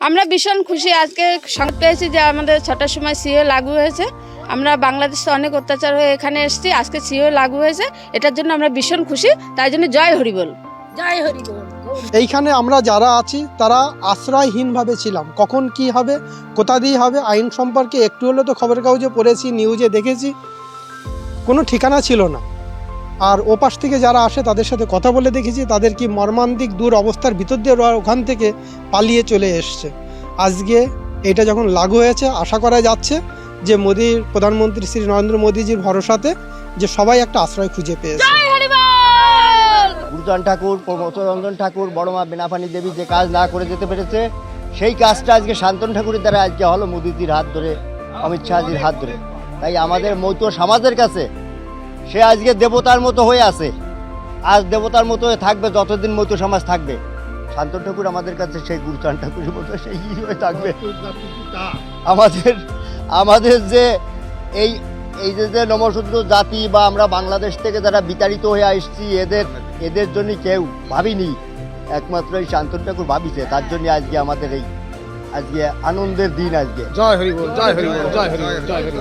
আমরা ভীষণ খুশি। আজকে সংবাদ পেয়েছি যে আমাদের ছটার সময় সিও লাগু হয়েছে। আমরা বাংলাদেশে অনেক অত্যাচার হয়ে এখানে এসেছি আজকে সিও লাগু হয়েছে। এটার জন্য আমরা ভীষণ খুশি। তাই জন্য জয় হরিবল জয় হরি বল। এইখানে আমরা যারা আছি তারা আশ্রয়হীনভাবে ছিলাম। কখন কি হবে কোথা দিয়ে হবে আইন সম্পর্কে একটু হলেও তো খবরের কাগজে পড়েছি নিউজে দেখেছি। কোনো ঠিকানা ছিল না। আর ওপাশ থেকে যারা আসে তাদের সাথে কথা বলে দেখেছি তাদের কি মর্মান্তিক দূর অবস্থার ভিতর দিয়ে ওখান থেকে পালিয়ে চলে এসছে। আজকে এটা যখন লাগু হয়েছে আশা করা যাচ্ছে যে মোদির প্রধানমন্ত্রী শ্রী নরেন্দ্র মোদীজির ভরসাতে যে সবাই একটা আশ্রয় খুঁজে পেয়েছে। গুরুচরণ ঠাকুর প্রমথরঞ্জন ঠাকুর বড় মা বেনাপানি দেবী যে কাজ না করে যেতে পেরেছে সেই কাজটা আজকে শান্তন ঠাকুরের দ্বারা আজকে হলো মোদিজির হাত ধরে অমিত শাহজির হাত ধরে। তাই আমাদের মৈত সমাজের কাছে সে আজকে দেবতার মতো হয়ে আছে। আজ দেবতার মতো হয়ে থাকবে, যতদিন মতো সমাজ থাকবে। শান্তন ঠাকুর আমাদের কাছে সেই গুরুচরণ ঠাকুরের মতো সেই হয়ে থাকবে। আমাদের আমাদের যে এই এই যে যে নমশূদ্র জাতি বা আমরা বাংলাদেশ থেকে যারা বিতাড়িত হয়ে আসছি, এদের এদের জন্য কেউ ভাবিনি, একমাত্র এই শান্তন ঠাকুর ভাবিছে। তার জন্য আজকে আমাদের এই, আজকে আনন্দের দিন আজকে। জয় হরি জয় হরি জয় হরি জয় হরি